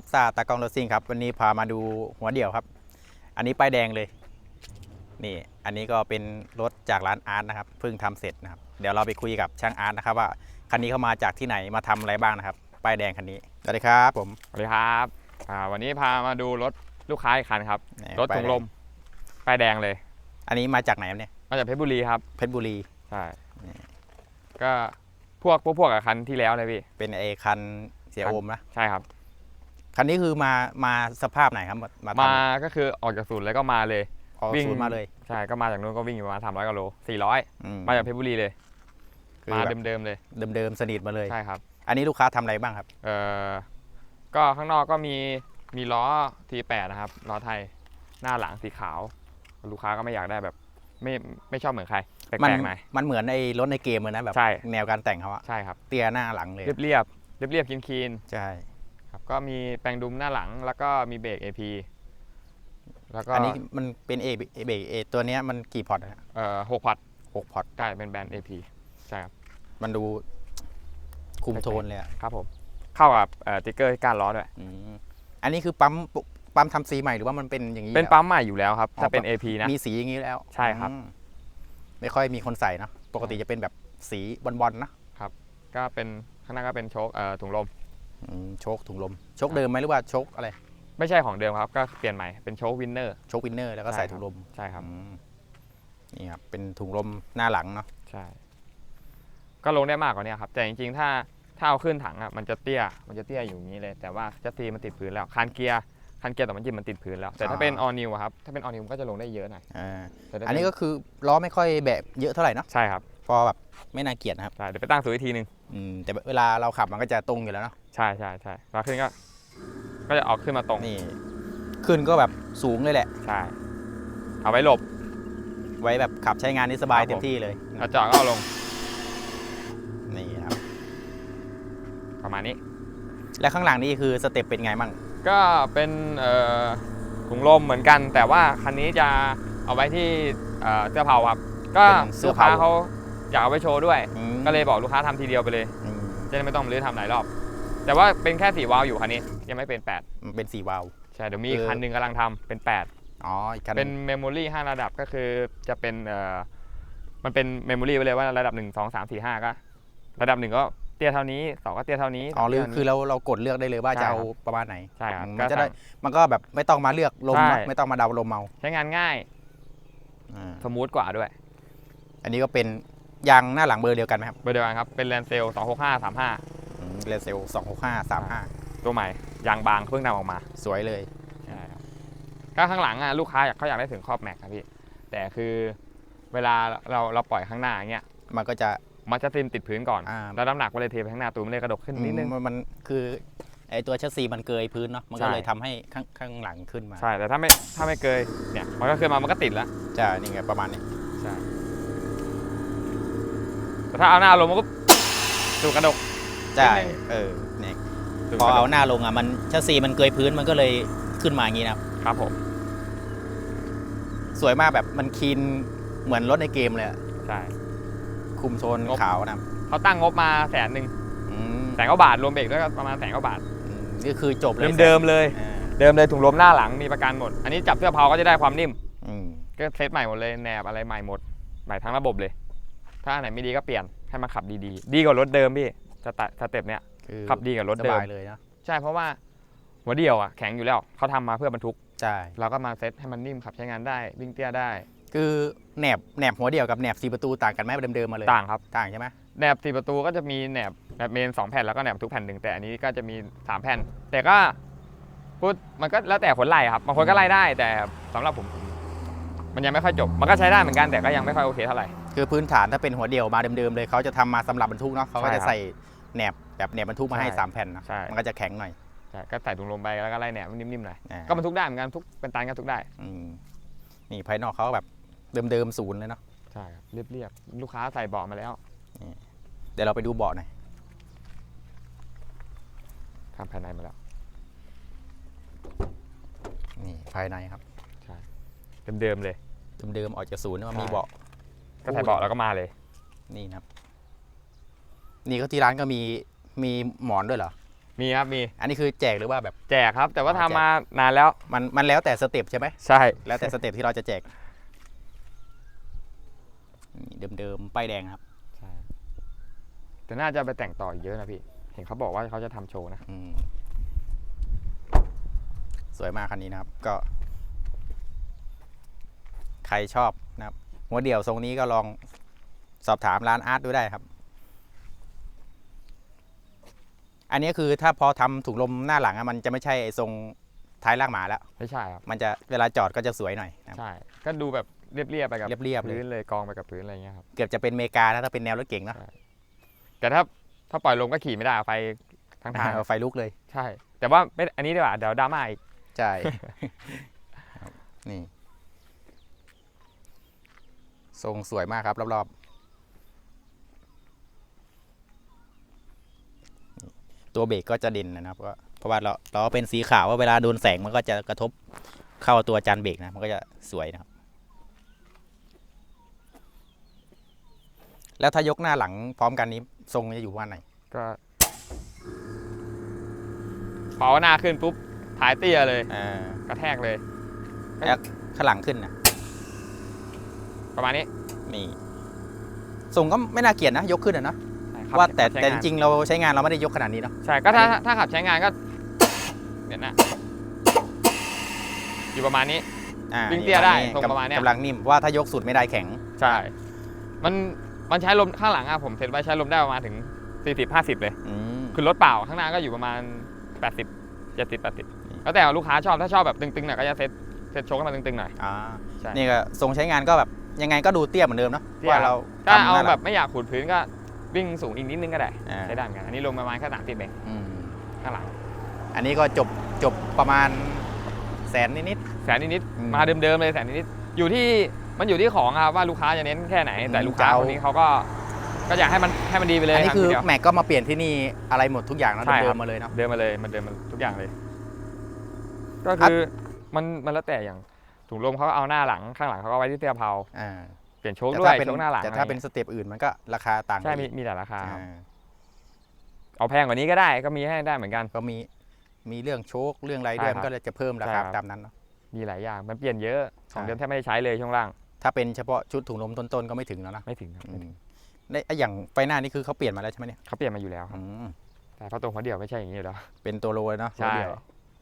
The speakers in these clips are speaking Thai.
อฟซ่าตากล้องรถซิ่งครับ วันนี้พามาดูหัวเดี่ยวครับ อันนี้ป้ายแดงเลย นี่ อันนี้ก็เป็นรถจากร้านอาร์ตนะครับ เพิ่งทำเสร็จนะครับ เดี๋ยวเราไปคุยกับช่างอาร์ตนะครับว่าคันนี้เขามาจากที่ไหนมาทำอะไรบ้างนะครับ ป้ายแดงคันนี้ สวัสดีครับผม สวัสดีครับอ่าวันนี้พามาดูรถลูกค้าอีกคันครับนี่รถถุงลม ป้ายแดงเลย อันนี้มาจากไหนครับเนี่ย มาจากเพชรบุรีครับ เพชรบุรี ใช่นี่ก็พวกพวกพวกกับคันที่แล้วเลยพี่ เป็นไอคันเสียคันโอมนะ ใช่ครับ คันนี้คือมามาสภาพไหนครับ มามาทำก็คือออกจากศูนย์แล้วก็มาเลย ออกวิ่ง ศูนย์มาเลยใช่ก็มาจากนู้นก็วิ่งอยู่ประมาณสามร้อยกิโลสี่ร้อยอืมาจากเพชรบุรีเลย คือมาแบบเดิมๆเลยเดิมๆสนิทมาเลย ใช่ครับอันนี้ลูกค้าทำอะไรบ้างครับ เอ่อก็ข้างนอกก็มีมีล้อ T8 นะครับล้อไทยหน้าหลังสีขาว ลูกค้าก็ไม่อยากได้แบบไม่ไม่ชอบเหมือนใครแปมันลกๆหน่อย มันเหมือนไอ้รถในเกมเลยนะแบบใช่ แนวการแต่งเขาอะใช่ครับ เตี้ยหน้าหลังเลย เรียบเรียบเรียบเรียบๆคีนๆใช่ครับ ก็มีแปลงดุมหน้าหลัง แล้วก็มีเบรก AP แล้วก็อันนี้มันเป็นเอเบรกเอตัวเนี้ยมันกี่พอร์ตนะเอ่อหกพอร์ตหกพอร์ตใช่เป็นแบรนด์ AP ใช่ครับ มันดูคุมโทนเลยอะครับผม เข้ากับเอ่อติ๊กเกอร์การล้อด้วย อืมอันนี้คือปั๊มปั๊มทำสีใหม่หรือว่ามันเป็นอย่างนี้เป็นแล้วปั๊มใหม่อยู่แล้วครับอ๋อถ้าเป็นปั๊ม AP นะ มีสีอย่างนี้แล้วใช่ครับ อืมไม่ค่อยมีคนใส่เนอะปกติจะเป็นแบบสีบอลๆนะ ก็เป็นข้างหน้าก็เป็นโชคเอ่อถุงลมอืม โชคถุงลม โชคเดิมไหมหรือว่าโชคอะไร ไม่ใช่ของเดิมครับ ก็เปลี่ยนใหม่เป็นโชควินเนอร์ โชควินเนอร์แล้วก็ใส่ถุงลมใช่ครับอืมนี่ครับ เป็นถุงลมหน้าหลังเนาะ ใช่ ก็ลงได้มากกว่านี้ครับ แต่จริงๆ ถ้าถ้าเอาขึ้นถังอะ มันจะเตี้ย มันจะเตี้ยอยู่อย่างนี้เลย แต่ว่าจัสซีมันติดพื้นแล้วคันเกียร์คันเกียร์แต่มันจิมมันติดพื้นแล้ว แต่ถ้าเป็นออนิวครับ ถ้าเป็นออนิวก็จะลงได้เยอะหน่อยอ่าแต่ถ้าเป็อันนี้ก็คือล้อไม่ค่อยแบบเยอะเท่าไหร่เนาะ ใช่ครับ พอแบบไม่น่าเกลียดนะครับ ใช่เดี๋ยวไปตั้งสูตรอีกทีหนึงอืมแต่เวลาเราขับมันก็จะตรงอยู่แล้วเนาะใช่ใช่ใช่แล้วขึ้นก็ ก็จะออกขึ้นมาตรง นี่ ขึ้นก็แบบสูงเลยแหละ ใช่ เอาไว้หลบ ไว้แบบขับใช้งานนี่สบายครับผม เต็มที่เลยแล้วจอดก็เอาลง นี่ครับประมาณนี้ และข้างหลังนี่คือสเต็ปเป็นไงมั่งก็เป็นเอ่อถุงลมเหมือนกัน แต่ว่าคันนี้จะเอาไว้ที่เอ่อเสื้อเผาครับ ก็ลูกค้าเขา อยากเอาไว้โชว์ด้วย อืมก็เลยบอกลูกค้าทำทีเดียวไปเลยอืมจะได้ไม่ต้องรื้อทำหลายรอบ แต่ว่าเป็นแค่สีวาล์วอยู่คันนี้ยังไม่เป็นมันเป็นสี่วาล์ว8ใช่เดี๋ยวมีอีกคือคันหนึ่งกำลังทำเป็น8อ๋ออีกคันเป็นเมมโมรี่5ระดับก็คือจะเป็นเอ่อมันเป็นเมมโมรี่ไปเลยว่าระดับ1 2 3 4 5ก็ ระดับหนึ่งก็เตี้ยเท่านี้สองก็เตี้ยเท่านี้อ๋อหรือสามเตี้ยเท่านี้คือเราเรากดเลือกได้เลยว่าใช่จะเอาครับประมาณไหนใช่ครับอืมก็มันจะได้สั่งมันก็แบบไม่ต้องมาเลือกลมใช่เนอะไม่ต้องมาเดาลมเมาใช้งานง่าย อ่าสมูทกว่าด้วย อันนี้ก็เป็น ยางหน้าหลังเบอร์เดียวกันไหมครับเบอร์เดียวกันครับ เป็นแลนเซล265 35เรเซลสองหกห้าสามห้าตัวใหม่ ยางบางเพิ่งนำออกมาสวยเลย ใช่ครับก็ข้างหลังอะลูกค้าอยากเขาอยากได้ถึงครอบแม็กครับพี่ แต่คือเวลาเราเราปล่อยข้างหน้าอย่างเงี้ย มันก็จะ มันจะซิมติดพื้นก่อน อ่า แล้วน้ำหนักมันเลยเทไปข้างหน้าตูมนเลยกระดกขึ้นนิดนึงอืมมันคือไอตัวชัสซีมันเกยพื้นเนาะมันก็ใช่ เลยทำให้ข้างข้างหลังขึ้นมาใช่ แต่ถ้าไม่ถ้าไม่เกยเนี่ย มันก็ขึ้นมามันก็ติดแล้ว จะนี่ไงประมาณนี้ ใช่แต่ ถ้าเอาหน้าลงมันก็ตูดกระดก ใช่นิดนึงเออเนี่ยตูดพอกระดเอากหน้าลงอะมันชัสซีมันเกยพื้นมันก็เลยขึ้นมาอย่างนี้นะครับครับผม สวยมากแบบมันคีนเหมือนรถในเกมเลยอะใช่ คุมโทนงบ ขาวนะครับเขาตั้งงบมาแสนหนึ่งอืมแสนกว่าบาทรวมเบรกด้วยก็ประมาณแสนกว่าบาท อืมนี่คือจบเลยเดิมๆเลย อ่าเดิมเลยถุงลมหน้าหลังมีประกันหมด อันนี้จับเสื้อเผาก็จะได้ความนิ่ม อืมก็เซตใหม่หมดเลยแหนบอะไรใหม่หมดใหม่ทั้งระบบเลย ถ้าอันไหนไม่ดีก็เปลี่ยนให้มันขับดีๆ ดีกว่ารถเดิมพี่สเตสเต็ปเนี้ยคือขับดีกว่ารถสเดิมบายเลยนะใช่เพราะว่าหัวเดียวอะแข็งอยู่แล้วเขาทำมาเพื่อบรรทุก ใช่เราก็มาเซตให้มันนิ่มขับใช้งานได้วิ่งเตี้ยได้คือแหนบแหนบหัวเดียวกับแหนบสีประตูต่างกันไหมเดิมๆมาเลยต่างครับต่างใช่ไหมแหนบสี่ประตูก็จะมีแหนบแหนบเมนสองแผ่นแล้วก็แหนบทุกแผ่นหนึ่งแต่อันนี้ก็จะมีสามแผ่น แต่ก็พูดมันก็แล้วแต่คนไล่ครับบางคนก็ไล่ได้แต่สำหรับผมผมมันยังไม่ค่อยจบ มันก็ใช้ได้เหมือนกันแต่ก็ยังไม่ค่อยโอเคเท่าไหร่ คือพื้นฐานถ้าเป็นหัวเดียวมาเดิมๆเลยเขาจะทำมาสำหรับบรรทุกเนาะเขาก็ใช่จะครับใส่แหนบแบบแหนบบรรทุกมาให้ใช่สามแผ่นนะใช่มันก็จะแข็งหน่อยใช่ก็ใส่ถุงลมไปแล้วก็ไล่แหนบนิ่มๆหน่อยอ่าก็บรรทุกได้เหมือนกันทุกเป็นตันก็ทุกได้อืมนี่ภายนอกเขาแบบเดิมๆศูนย์เลยเนาะใช่ครับเรียบๆลูกค้าใส่เบาะมาแล้วเดี๋ยวเราไปดูเบาะหน่อยทำภายในมาแล้วนี่ภายในครับเดิมๆเลยเดิมๆออกจากศูนย์มันมีใช่เบาะ ก็ใส่เบาะแล้วก็มาเลย นี่นะครับ นี่ก็ที่ร้านก็มีมีหมอนด้วยเหรอ มีครับมี อันนี้คือแจกหรือว่าแบบแจกครับ แต่ว่าอ๋อทำแจกมานานแล้ว มันมันแล้วแต่สเต็ปใช่ไหม ใช่ แล้วแต่สเต็ปที่เราจะแจกนี่เดิมๆป้ายแดงครับ ใช่ แต่น่าจะไปแต่งต่ออีกเยอะนะพี่ เห็นเขาบอกว่าเขาจะทำโชว์นะ อืมสวยมากคันนี้นะครับ ก็ ใครชอบนะครับ หัวเดี่ยวทรงนี้ก็ลองสอบถามร้านอาร์ตดูได้ครับ อันนี้คือถ้าพอทำถุงลมหน้าหลังอะมันจะไม่ใช่ทรงท้ายลากหมาแล้ว ไม่ใช่ครับ มันจะเวลาจอดก็จะสวยหน่อยนะครับใช่ ก็ดูแบบเรียบๆไปกับเรียบๆเลยพื้นเลยกองไปกับพื้นอะไรเงี้ยครับ เกือบจะเป็นเมกานะถ้าเป็นแนวรถเก่งเนอะแต่ถ้าถ้าปล่อยลมก็ขี่ไม่ได้ไฟทั้งทางเอาไฟลุกเลย ใช่ แต่ว่าไม่อันนี้ดีกว่าเดี๋ยวดราม่าอีก ใช่ครับนี่ ทรงสวยมากครับ รอบๆนี่ตัวเบรกก็จะเด่นนะครับก็เพราะว่าเราเราเป็นสีขาวว่าเวลาโดนแสงมันก็จะกระทบเข้าตัวจานเบรกนะ มันก็จะสวยนะครับ แล้วถ้ายกหน้าหลังพร้อมกันนี้ทรงจะอยู่ว่าไหน ก็พอหน้าขึ้นปุ๊บท้ายเตี้ยเลยอ่ากระแทกเลย แล้วข้างหลังขึ้นนะ ประมาณนี้นี่ทรงก็ไม่น่าเกลียดนะ ยกขึ้นอะนะใช่ครับว่าแต่ใช้แต่จงานริงๆเราใช้งานเราไม่ได้ยกขนาดนี้เนาะใช่ก็ถ้าอันนี้ถ้าขับใช้งานก็เนี่ยนะ อยู่ประมาณนี้ อ่าวิ่งเตี้ยได้นี่ทรงประมาณเนี้ย กำลังนิ่มว่าถ้ายกสุดไม่ได้แข็ง ใช่ มันมันใช้ลมข้างหลังอะผมเซ็นไว้ใช้ลมได้ประมาณถึง 40 50 เลย อืม คือรถเปล่าข้างหน้าก็อยู่ประมาณ 80 70 80แล้วแต่ลูกค้าชอบถ้าชอบแบบตึงๆหน่อยก็จะเซ็ตเซ็ตโชว์ให้มันตึงๆหน่อย อ่า ใช่ นี่ก็ทรงใช้งานก็แบบ ยังไงก็ดูเตี้ยเหมือนเดิมเนาะเตี้ย ว่าเราถ้าทำเอาหน้หแบลังบไม่อยากขูดพื้นก็วิ่งสูงอีกนิดนึงก็ได้ อ่า ใช้ได้เหมือนกัน อันนี้ลงประมาณแค่30เองอืมข้างหลังอันนี้ก็จบจบประมาณแสนนิด แสนนิดอืมๆมาเดิมๆเลยแสนนิดๆอยู่ที่มันอยู่ที่ของครับว่าลูกค้าจะเน้นแค่ไหน อืมแต่ลูกค้าจะเอา คนนี้เขาก็ก็อยากให้มันให้มันดีไปๆเลยอันนี้คือทำทีเดียว แม็กก็มาเปลี่ยนที่นี่อะไรหมดทุกอย่างเนอะใช่เดิครัมบๆมาเลยเนาะ เดินมาเลยมันเดินมาทุกอย่างเลย ก็คือมันมันแล้วแต่อย่าง ถุงลมเขาก็เอาหน้าหลังข้างหลังเขาก็ไว้ที่เตี้ยเผาอ่าเปลี่ยนโชคแต่ด้วถ้ายเป็นโชคหน้าหลังแต่ถ้าอะไรเป็นงี้ยสเต็ปอื่นมันก็ราคาต่างใช่กันมีอีกมีแต่ราคาครับอ่าเอาแพงกว่านี้ก็ได้ก็มีให้ได้เหมือนกัน ก็มีมีเรื่องโชคเรื่องอะไรด้วยใช่ครับมันก็เลยจะเพิ่มราใช่คาครับ ตามนั้นเนาะ มีหลายอย่างมันเปลี่ยนเยอะของใช่ เดิมแทบไม่ได้ใช้เลยช่วงล่างถ้าเป็นเฉพาะชุดถุงลมต้นๆก็ไม่ถึงแล้วนะไม่ถึงครับอืมได้ไอ้อย่างไฟหน้านี่คือเขาเปลี่ยนมาแล้วใช่ไหมเนี่ยเขาเปลี่ยนมาอยู่แล้วครับอืมแต่เพราะตรงหัวเดี่ยวไม่ใช่อย่างนี้อยู่แล้ว เป็นตัวโรยเนาะใช่ตัวเดียว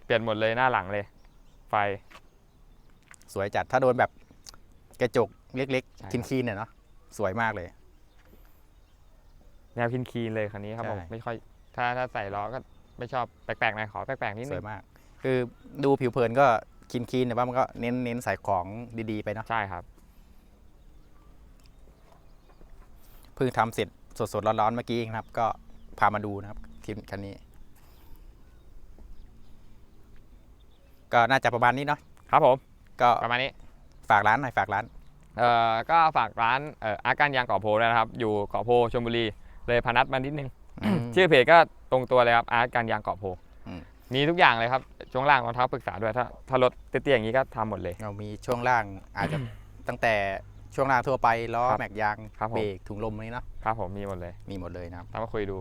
เปลี่ยนหมดเลยหน้าหลังเลย ไฟ สวยจัดถ้าโดนแบบกระจกเล็กใช่ๆคีนๆเนี่ยเนาะสวยมากเลย แนวคินคีนๆเลยคันนี้ครับใช่ผมไม่ค่อยถ้าถ้าใส่ล้อก็ไม่ชอบแปลกๆหน่อยขอแปลกๆนิดสนึวยงมาก คือดูผิวเพลินก็คีนๆแต่ว่ามันก็เน้นเน้นใส่ของดีๆไปเนาะใช่ครับ เพิ่งทำเสร็จสดๆร้อนๆเมื่อกี้เองนะครับ ก็พามาดูนะครับคลิปคันนี้ ก็น่าจะประมาณนี้เนาะครับผม ก็ประมาณนี้ ฝากร้านหน่อยฝากร้าน เอ่อก็ฝากร้านเอ่ออาการยางเกาะโพด้วยนะครับ อยู่เกาะโพชลบุรี เลยพนัสมานิดนึง ชื่อเพจก็ตรงตัวเลยครับอาร์ตการยางเกาะโพอืม มีทุกอย่างเลยครับช่วงล่างรองเท้าปรึกษาด้วยถ้าถ้ารถเตี้ยๆอย่างนี้ก็ทำหมดเลย เรามีช่วงล่างอาจจะตั้งแต่ช่วงล่างทั่วไปล้อครับแม็กยางครับผม เบรกถุงลมนี้เนาะครับผมมีหมดเลยมีหมดเลยนะครับ ตามมาคุยดู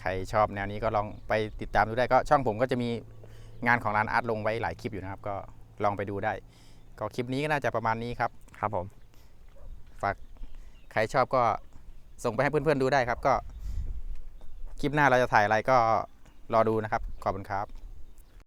ใครชอบแนวนี้ก็ลองไปติดตามดูได้ก็ช่องผมก็จะมี งานของร้านอาร์ตลงไว้หลายคลิปอยู่นะครับ ก็ลองไปดูได้ ก็คลิปนี้ก็น่าจะประมาณนี้ครับ ครับผม ฝากใครชอบก็ส่งไปให้เพื่อนๆดูได้ครับ ก็ คลิปหน้าเราจะถ่ายอะไรก็รอดูนะครับ ขอบคุณครับ